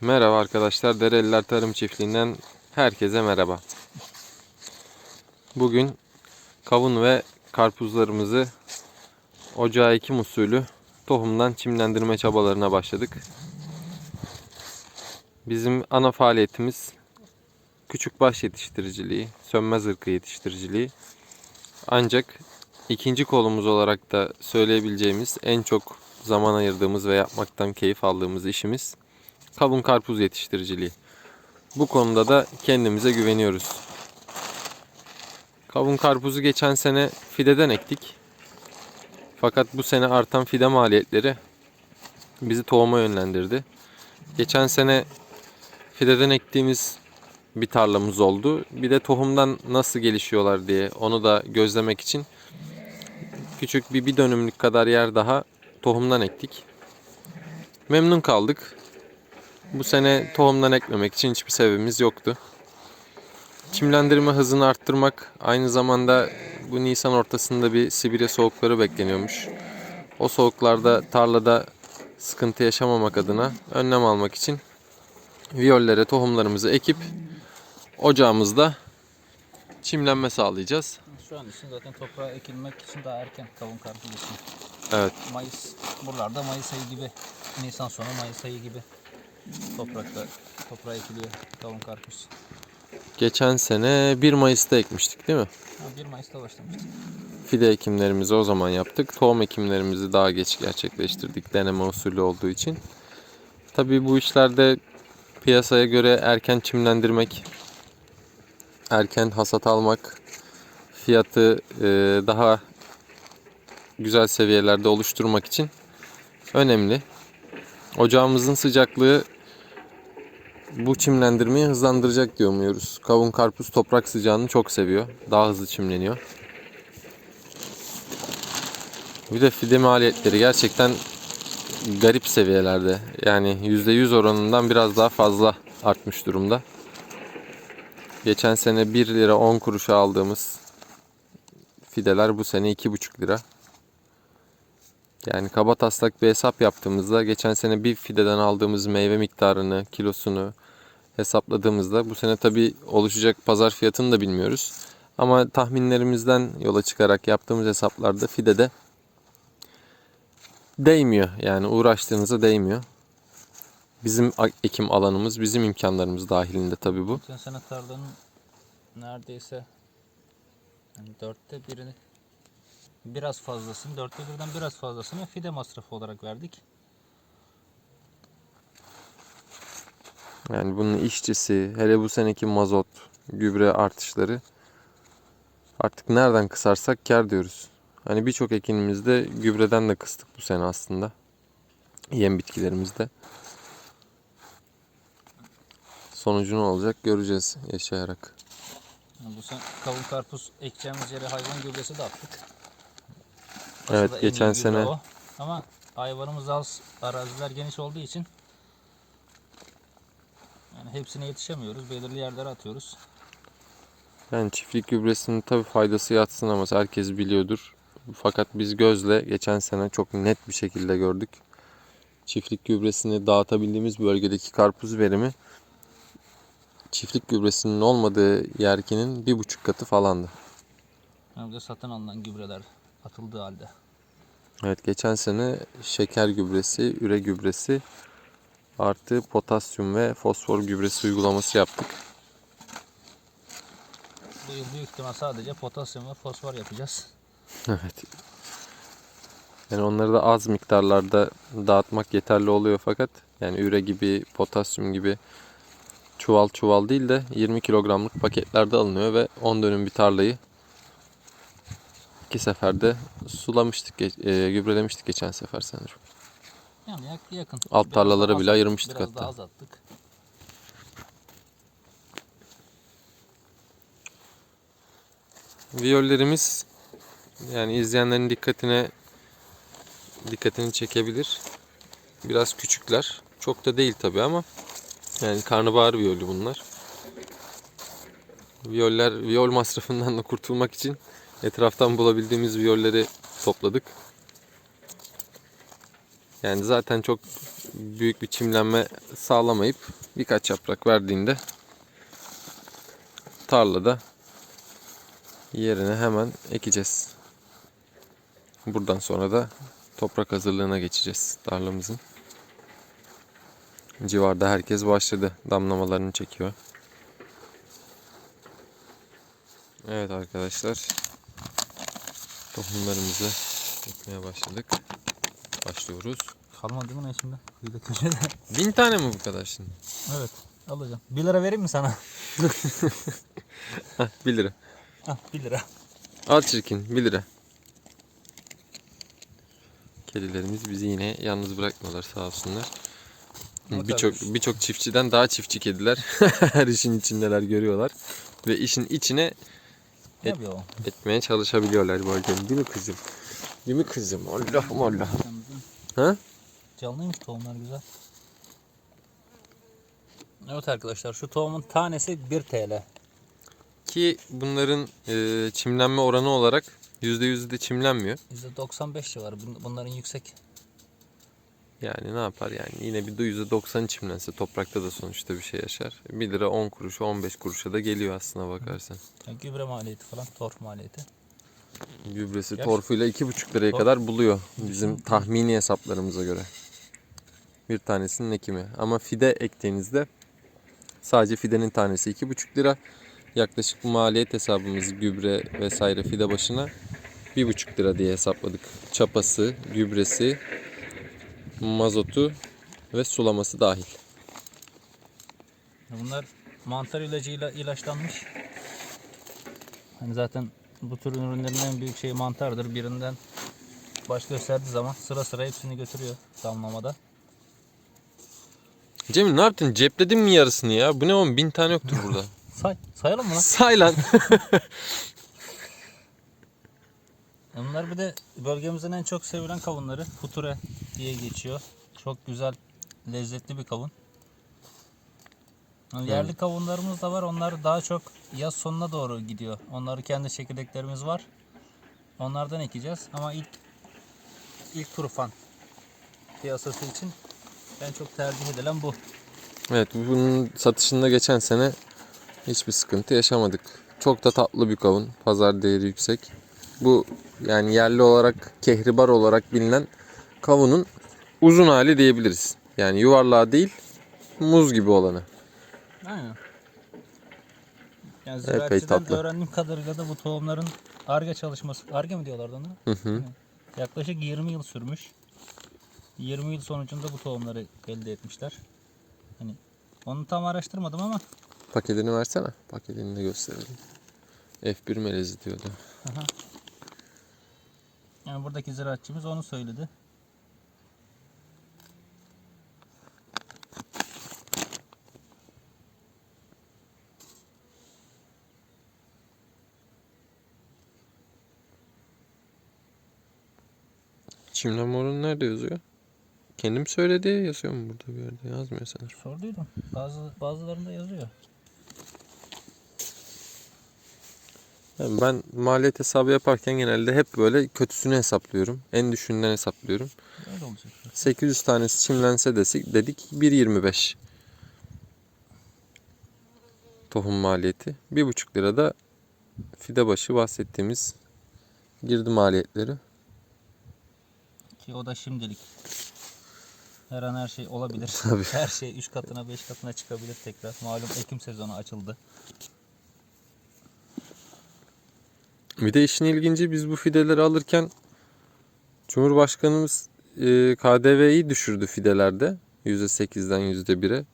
Merhaba arkadaşlar. Dereliler Tarım Çiftliği'nden herkese merhaba. Bugün kavun ve karpuzlarımızı ocağa ekim usulü tohumdan çimlendirme çabalarına başladık. Bizim ana faaliyetimiz küçük baş yetiştiriciliği, sönmez ırkı yetiştiriciliği. Ancak ikinci kolumuz olarak da söyleyebileceğimiz en çok zaman ayırdığımız ve yapmaktan keyif aldığımız işimiz kavun karpuz yetiştiriciliği. Bu konuda da kendimize güveniyoruz. Kavun karpuzu geçen sene fideden ektik. Fakat bu sene artan fide maliyetleri bizi tohuma yönlendirdi. Geçen sene fideden ektiğimiz bir tarlamız oldu. Bir de tohumdan nasıl gelişiyorlar diye onu da gözlemek için küçük bir bir dönümlük kadar yer daha tohumdan ektik. Memnun kaldık. Bu sene tohumdan ekmemek için hiçbir sebebimiz yoktu. Çimlendirme hızını arttırmak aynı zamanda bu Nisan ortasında bir Sibirya soğukları bekleniyormuş. O soğuklarda tarlada sıkıntı yaşamamak adına önlem almak için viyollere tohumlarımızı ekip ocağımızda çimlenme sağlayacağız. Şu an için zaten toprağa ekilmek için daha erken kavun karpuz için. Evet. Mayıs, buralarda Mayıs ayı gibi, Nisan sonu Mayıs ayı gibi toprakta toprağa ekiliyor kavun karpuz. Geçen sene 1 Mayıs'ta ekmiştik değil mi? Ha, 1 Mayıs'ta başlamıştık. Fide ekimlerimizi o zaman yaptık. Tohum ekimlerimizi daha geç gerçekleştirdik deneme usulü olduğu için. Tabii bu işlerde piyasaya göre erken çimlendirmek, erken hasat almak, fiyatı e, daha güzel seviyelerde oluşturmak için önemli. Ocağımızın sıcaklığı bu çimlendirmeyi hızlandıracak diyor muyuz? Kavun karpuz toprak sıcağını çok seviyor. Daha hızlı çimleniyor. Bir de fide maliyetleri gerçekten garip seviyelerde. Yani %100 oranından biraz daha fazla artmış durumda. Geçen sene 1 lira 10 kuruşa aldığımız fideler bu sene 2,5 lira. Yani kaba taslak bir hesap yaptığımızda geçen sene bir fideden aldığımız meyve miktarını, kilosunu hesapladığımızda bu sene tabi oluşacak pazar fiyatını da bilmiyoruz. Ama tahminlerimizden yola çıkarak yaptığımız hesaplarda fidede değmiyor. Yani uğraştığınıza değmiyor. Bizim ekim alanımız, bizim imkanlarımız dahilinde tabi bu. Geçen sene tarlanın neredeyse yani dörtte birini biraz fazlasını, dörtte birden biraz fazlasını fide masrafı olarak verdik. Yani bunun işçisi, hele bu seneki mazot, gübre artışları artık nereden kısarsak kar diyoruz. Hani birçok ekinimizde gübreden de kıstık bu sene aslında. Yem bitkilerimizde. Sonucu ne olacak göreceğiz yaşayarak. Bu sene kavun karpuz ekeceğimiz yere hayvan gübresi de attık. Evet, Aslında geçen sene- o. Ama hayvanımız az, araziler geniş olduğu için yani hepsine yetişemiyoruz. Belirli yerlere atıyoruz. Yani çiftlik gübresinin tabii faydası yatsın ama herkes biliyordur. Fakat biz gözle geçen sene çok net bir şekilde gördük. Çiftlik gübresini dağıtabildiğimiz bölgedeki karpuz verimi çiftlik gübresinin olmadığı yerkinin bir buçuk katı falandı. Hem de satın alınan gübreler atıldığı halde. Evet geçen sene şeker gübresi, üre gübresi artı potasyum ve fosfor gübresi uygulaması yaptık. Bu yıl büyük ihtimal sadece potasyum ve fosfor yapacağız. Evet. Yani onları da az miktarlarda dağıtmak yeterli oluyor fakat yani üre gibi, potasyum gibi çuval çuval değil de 20 kilogramlık paketlerde alınıyor ve 10 dönüm bir tarlayı iki seferde sulamıştık, e, gübrelemiştik geçen sefer sanırım. Yani yak- yakın. Alt Biraz tarlalara bile ayırmıştık biraz hatta. daha az attık. Viyollerimiz yani izleyenlerin dikkatine dikkatini çekebilir. Biraz küçükler. Çok da değil tabi ama yani karnabahar viyolü bunlar. Viyoller, viyol masrafından da kurtulmak için etraftan bulabildiğimiz viyolleri topladık. Yani zaten çok büyük bir çimlenme sağlamayıp birkaç yaprak verdiğinde tarlada yerine hemen ekeceğiz. Buradan sonra da toprak hazırlığına geçeceğiz tarlamızın. Civarda herkes başladı. Damlamalarını çekiyor. Evet arkadaşlar. Tohumlarımızı ekmeye başladık. Başlıyoruz. Kalmadı mı ne şimdi? Kıyıda köşede. Bin tane mi bu kadar şimdi? evet alacağım. 1 lira vereyim mi sana? Heh, 1 lira. Ah 1 lira. Al çirkin 1 lira. Kedilerimiz bizi yine yalnız bırakmıyorlar sağ olsunlar. Bakalım. Birçok birçok çiftçiden daha çiftçi kediler. Her işin içindeler görüyorlar ve işin içine Ne Et- yapıyor o? etmeye çalışabiliyorlar bu arada. Değil mi kızım? Değil mi kızım? Allah'ım Allah. Ha? Canlıymış tohumlar güzel. Evet arkadaşlar şu tohumun tanesi 1 TL. Ki bunların e, çimlenme oranı olarak %100 de çimlenmiyor. %95 civarı bun- bunların yüksek. Yani ne yapar yani yine bir de %90 çimlense toprakta da sonuçta bir şey yaşar. 1 lira 10 kuruşa 15 kuruşa da geliyor aslına bakarsan. Yani gübre maliyeti falan, torf maliyeti. Gübresi Gerçi- torfuyla 2,5 liraya Tor- kadar buluyor bizim tahmini hesaplarımıza göre. Bir tanesinin ekimi. Ama fide ektiğinizde sadece fidenin tanesi 2,5 lira. Yaklaşık maliyet hesabımız gübre vesaire fide başına 1,5 lira diye hesapladık. Çapası, gübresi, mazotu ve sulaması dahil. Bunlar mantar ilacıyla ilaçlanmış. Hani zaten bu tür ürünlerin en büyük şeyi mantardır. Birinden baş gösterdiği zaman sıra sıra hepsini götürüyor damlamada. Cemil ne yaptın? Cepledin mi yarısını ya? Bu ne oğlum? Bin tane yoktur burada. Say, sayalım mı lan? Say lan. Bunlar bir de bölgemizin en çok sevilen kavunları. Future diye geçiyor. Çok güzel, lezzetli bir kavun. Yani yerli kavunlarımız da var. Onlar daha çok yaz sonuna doğru gidiyor. Onları kendi çekirdeklerimiz var. Onlardan ekeceğiz. Ama ilk ilk turfan piyasası için en çok tercih edilen bu. Evet bunun satışında geçen sene hiçbir sıkıntı yaşamadık. Çok da tatlı bir kavun. Pazar değeri yüksek. Bu yani yerli olarak kehribar olarak bilinen kavunun uzun hali diyebiliriz. Yani yuvarlağı değil muz gibi olanı. Aynen. Yani Epey tatlı. öğrendiğim kadarıyla da bu tohumların arge çalışması, arge mi diyorlardı ona? Hı hı. Yaklaşık 20 yıl sürmüş. 20 yıl sonucunda bu tohumları elde etmişler. Hani onu tam araştırmadım ama Paketini versene. Paketini de gösterelim. F1 melezi diyordu. Yani buradaki ziraatçımız onu söyledi. Çimlenme oranı nerede yazıyor? Kendim söyledi yazıyor mu burada bir yerde? Yazmıyor sanırım. Sorduydum. Bazı bazılarında yazıyor. Yani ben maliyet hesabı yaparken genelde hep böyle kötüsünü hesaplıyorum. En düşüğünden hesaplıyorum. Öyle olacak. 800 tanesi çimlense desek dedik 1.25 tohum maliyeti. 1.5 lira da fide başı bahsettiğimiz girdi maliyetleri. Ki o da şimdilik. Her an her şey olabilir. Tabii. Her şey 3 katına 5 katına çıkabilir tekrar. Malum ekim sezonu açıldı. Bir de işin ilginci biz bu fideleri alırken Cumhurbaşkanımız e, KDV'yi düşürdü fidelerde. %8'den %1'e.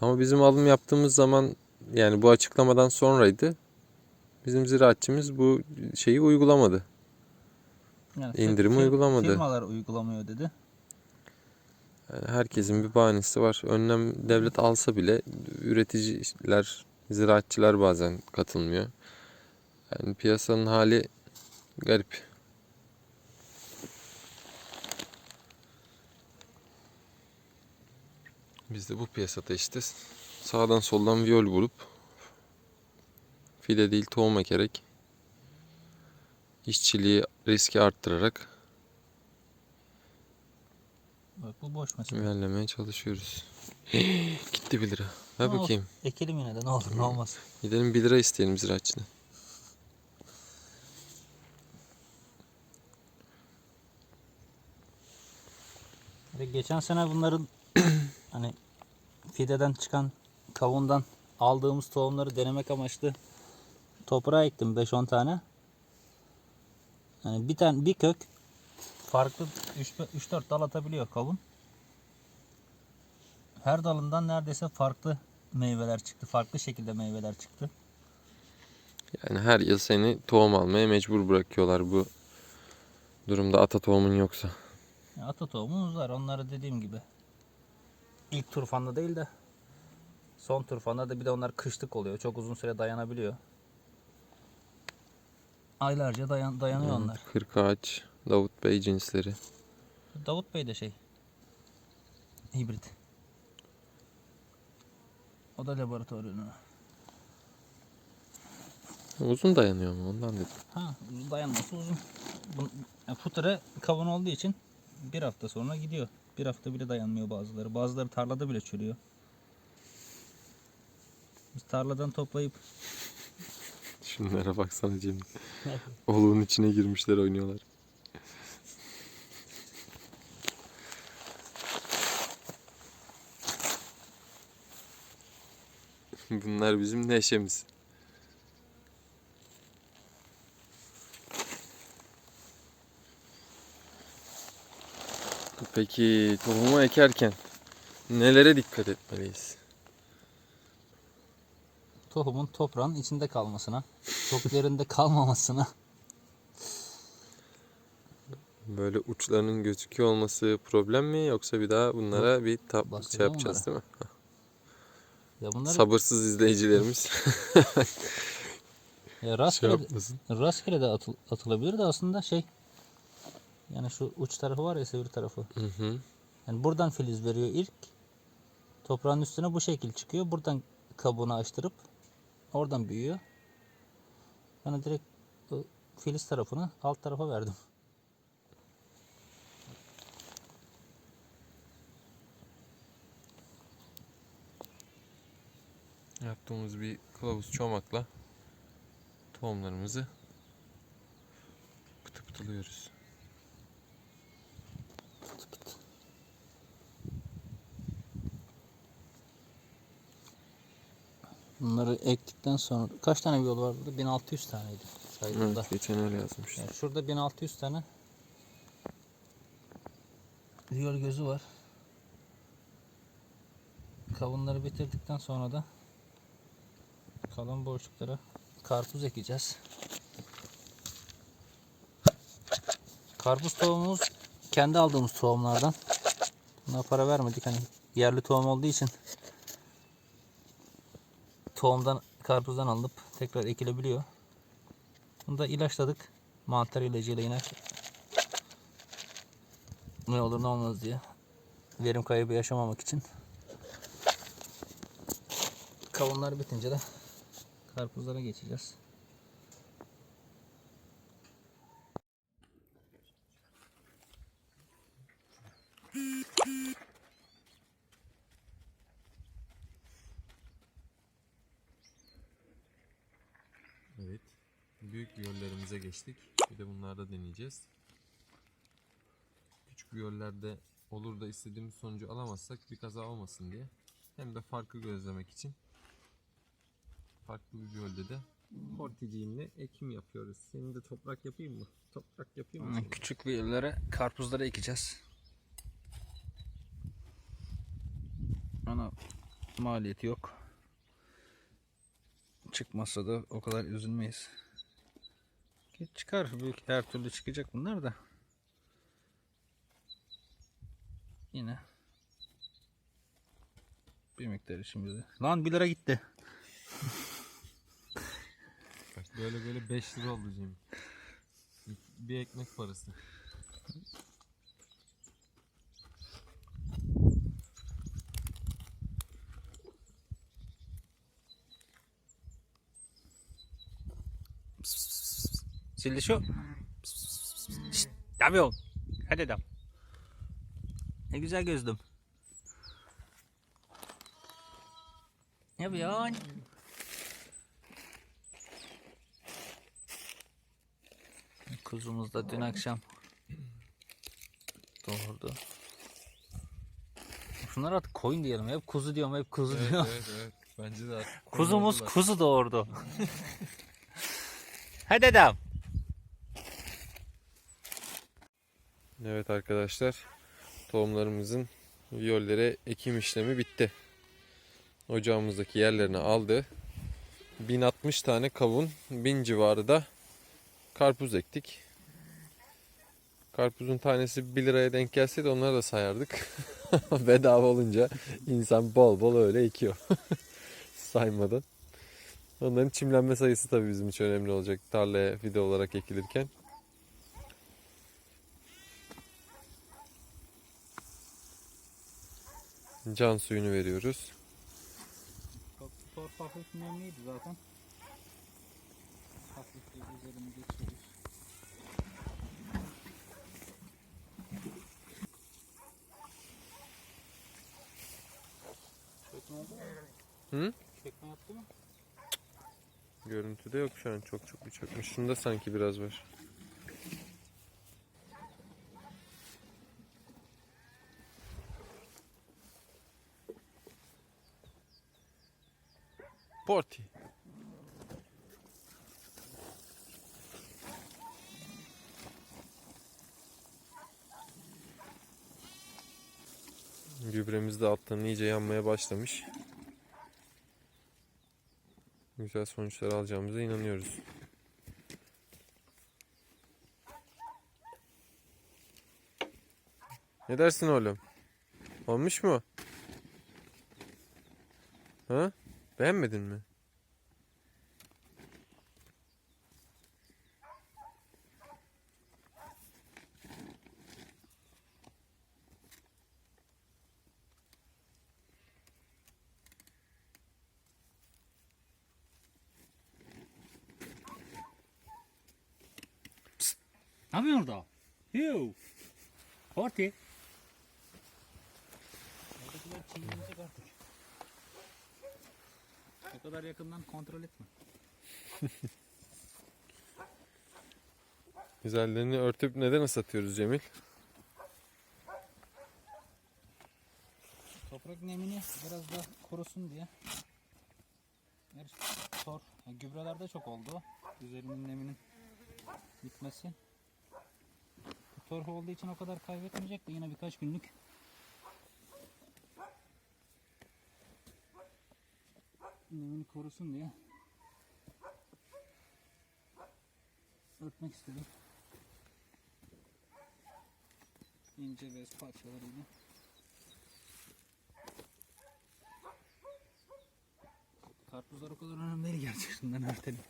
Ama bizim alım yaptığımız zaman yani bu açıklamadan sonraydı. Bizim ziraatçımız bu şeyi uygulamadı. Yani İndirim fir- uygulamadı. Firmalar uygulamıyor dedi. Yani herkesin bir bahanesi var. Önlem devlet alsa bile üreticiler, ziraatçılar bazen katılmıyor. Yani piyasanın hali garip. Biz de bu piyasada işte sağdan soldan viyol bulup fide değil tohum ekerek işçiliği riski arttırarak Bak bu boş mesela. İlerlemeye çalışıyoruz. Gitti 1 lira. Ver Ne bakayım. Ekelim yine de ne olur ne olmaz. Gidelim 1 lira isteyelim ziraatçıdan. Geçen sene bunların hani fideden çıkan kavundan aldığımız tohumları denemek amaçlı toprağa ektim 5-10 tane. Yani bir tane bir kök farklı 3-4 dal atabiliyor kavun. Her dalından neredeyse farklı meyveler çıktı. Farklı şekilde meyveler çıktı. Yani her yıl seni tohum almaya mecbur bırakıyorlar bu durumda ata tohumun yoksa. Ata tohumumuz var. Onları dediğim gibi ilk turfanda değil de son turfanda da bir de onlar kışlık oluyor. Çok uzun süre dayanabiliyor. Aylarca dayan, dayanıyor onlar. Kırk ağaç, Davut Bey cinsleri. Davut Bey de şey hibrit. O da laboratuvar ürünü. Uzun dayanıyor mu ondan dedim. Ha dayanması uzun. Bu, yani putre kavun olduğu için bir hafta sonra gidiyor. Bir hafta bile dayanmıyor bazıları. Bazıları tarlada bile çürüyor. Biz tarladan toplayıp Şunlara baksana Cem. Oluğun içine girmişler oynuyorlar. Bunlar bizim neşemiz. Peki tohumu ekerken nelere dikkat etmeliyiz? tohumun toprağın içinde kalmasına, çok derinde kalmamasına. Böyle uçlarının gözüküyor olması problem mi yoksa bir daha bunlara bir tap şey yapacağız değil mi? Ya bunlar Sabırsız izleyicilerimiz ya şey rastgele, yapmasın. rastgele de atıl- atılabilir de aslında şey yani şu uç tarafı var ya sivri tarafı. Hı hı. Yani buradan filiz veriyor ilk. Toprağın üstüne bu şekil çıkıyor. Buradan kabuğunu açtırıp oradan büyüyor. Ben direkt filiz tarafını alt tarafa verdim. Yaptığımız bir kılavuz çomakla tohumlarımızı pıtı pıtılıyoruz. Bunları ektikten sonra kaç tane yol vardı? 1600 taneydi saydığımda. Evet, geçen öyle yazmıştım. Yani şurada 1600 tane yol gözü var. Kavunları bitirdikten sonra da kalan boşluklara karpuz ekeceğiz. Karpuz tohumumuz kendi aldığımız tohumlardan. Buna para vermedik hani yerli tohum olduğu için tohumdan karpuzdan alınıp tekrar ekilebiliyor. Bunu da ilaçladık. Mantar ilacıyla yine ne olur ne olmaz diye. Verim kaybı yaşamamak için. Kavunlar bitince de karpuzlara geçeceğiz. Evet. Büyük geçtik. Bir de bunlarda deneyeceğiz. Küçük viyollerde olur da istediğimiz sonucu alamazsak bir kaza olmasın diye. Hem de farkı gözlemek için farklı bir viyolde de horticiğinle ekim yapıyoruz. Senin de toprak yapayım mı? Toprak yapayım mı? Küçük bir yerlere karpuzlara ekeceğiz. Ana maliyeti yok. Çıkmazsa da o kadar üzülmeyiz. Çıkar büyük her türlü çıkacak bunlar da. Yine bir miktar işimize. Lan 1 lira gitti. Bak böyle böyle 5 lira oldu Cem. Bir ekmek parası. Sildi yapıyorsun? Hadi adam. Ne güzel gözlüm. Ne yapıyorsun? Kuzumuz da dün akşam doğurdu. Şunlar artık koyun diyelim. Hep kuzu diyorum, hep kuzu diyorum. evet evet. Bence de artık Kuzumuz kuzu doğurdu. Hadi dedem. Evet arkadaşlar. Tohumlarımızın viyollere ekim işlemi bitti. Ocağımızdaki yerlerini aldı. 1060 tane kavun, 1000 civarı da karpuz ektik. Karpuzun tanesi 1 liraya denk gelseydi onları da sayardık. Bedava olunca insan bol bol öyle ekiyor. Saymadan. Onların çimlenme sayısı tabii bizim için önemli olacak tarlaya fide olarak ekilirken. Can suyunu veriyoruz. Hafif nemliydi zaten. Hafif bir üzerini geçiyoruz. Çökme oldu mu? Hı? Çökme yaptı mı? Görüntüde yok şu an çok çok bir çökmüş. Şunda sanki biraz var. Porti. Gübremiz de alttan iyice yanmaya başlamış. Güzel sonuçlar alacağımıza inanıyoruz. Ne dersin oğlum? Olmuş mu? Ha? Beğenmedin mi? Ne yapıyorsun orada? Yoo. Horti. Oradakiler çiğneyecek artık. O kadar yakından kontrol etme. Güzellerini örtüp neden ıslatıyoruz Cemil? Toprak nemini biraz da korusun diye. Gerçi tor, yani gübrelerde çok oldu. Üzerinin neminin gitmesi. Torf olduğu için o kadar kaybetmeyecek de yine birkaç günlük. Nemini korusun diye. Örtmek istedim. İnce bez parçalarıyla. Karpuzlar o kadar önemli değil gerçekten erteli.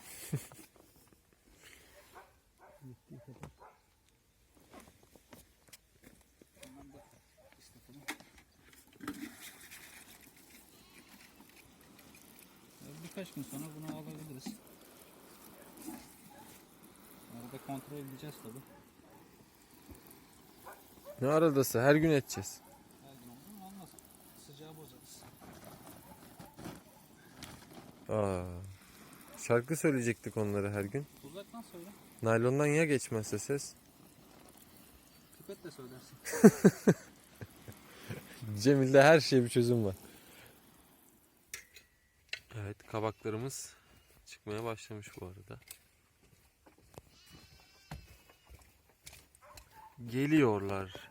Gittiği kadar. Hemen de ıslatalım. Ya Birkaç gün sonra bunu alabiliriz. Arada kontrol edeceğiz tabi. Ne aradası? Her gün edeceğiz. Her gün olur mu? Olmaz. Sıcağı bozarız. Aa, şarkı söyleyecektik onları her gün. Uzaktan söyle. Naylondan ya geçmezse ses? Pipetle söylersin. Cemil'de her şeye bir çözüm var. Kabaklarımız çıkmaya başlamış bu arada. Geliyorlar.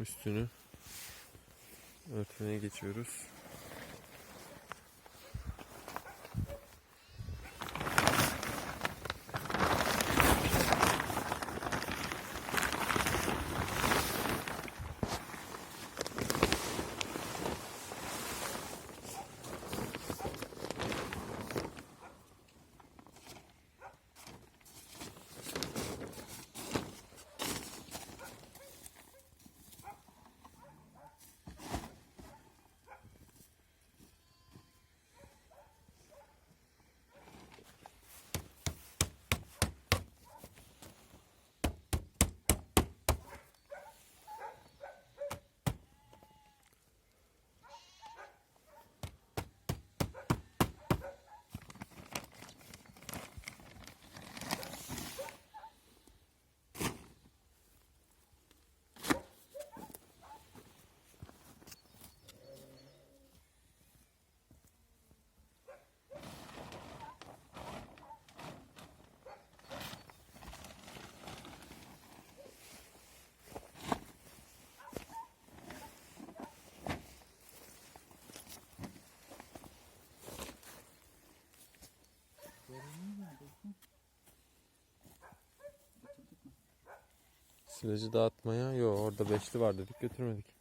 Üstünü örtmeye geçiyoruz. Silajı dağıtmaya. Yo orada beşli var dedik götürmedik.